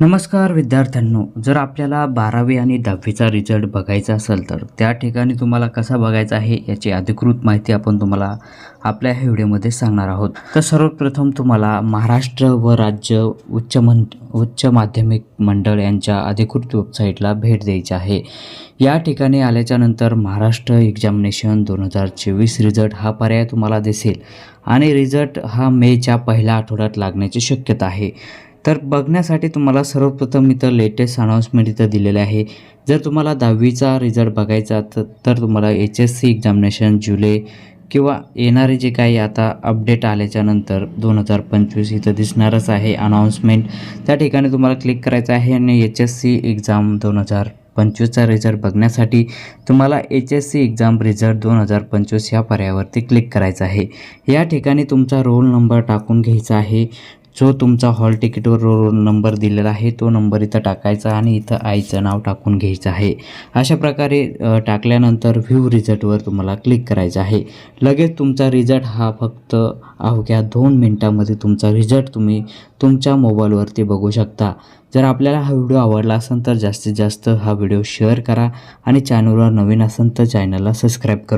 नमस्कार विद्यार्थ्यांनो जर आपल्याला बारावी आणि दहावीचा रिझल्ट बघायचा असेल तर त्या ठिकाणी तुम्हाला कसा बघायचा आहे याची अधिकृत माहिती आपण तुम्हाला आपल्या ह्या व्हिडिओमध्ये सांगणार आहोत. तर सर्वप्रथम तुम्हाला महाराष्ट्र व राज्य उच्च मं उच्च माध्यमिक मंडळ यांच्या अधिकृत वेबसाईटला भेट द्यायची आहे. या ठिकाणी आल्याच्यानंतर महाराष्ट्र एक्झामिनेशन दोन हजार चोवीस रिझल्ट हा पर्याय तुम्हाला दिसेल आणि रिझल्ट हा मेच्या पहिल्या आठवड्यात लागण्याची शक्यता आहे. तर बघण्यासाठी तुम्हाला सर्वप्रथम इथं लेटेस्ट अनाऊन्समेंट इथं दिलेलं आहे. जर तुम्हाला दहावीचा रिझल्ट बघायचा तर तर तुम्हाला एच एस सी एक्झामिनेशन जुलै किंवा येणारे जे काही आता अपडेट आल्याच्यानंतर दोन हजार पंचवीस इथं दिसणारच आहे अनाऊन्समेंट त्या ठिकाणी तुम्हाला क्लिक करायचं आहे आणि एच एस सी एक्झाम दोन हजार पंचवीसचा रिझल्ट बघण्यासाठी तुम्हाला H S C exam result दोन हजार पंचवीस या पर्यायावरती क्लिक करायचं आहे. या ठिकाणी तुमचा रोल नंबर टाकून घ्यायचा आहे. जो तुमचा हॉल तिकीटवर रोल नंबर दिलेला आहे तो नंबर इथं टाकायचा आणि इथं आईचं नाव टाकून घ्यायचं आहे. अशा प्रकारे टाकल्यानंतर व्ह्यू रिझल्टवर तुम्हाला क्लिक करायचं आहे. लगेच तुमचा रिझल्ट हा फक्त अवघ्या दोन मिनटामध्ये तुमचा रिझल्ट तुम्ही तुमच्या मोबाईलवरती बघू शकता. जर आपल्याला हा व्हिडिओ आवडला असेल तर जास्तीत जास्त हा व्हिडिओ शेअर करा आणि चॅनलवर नवीन असेल तर चॅनलला सबस्क्राईब करू.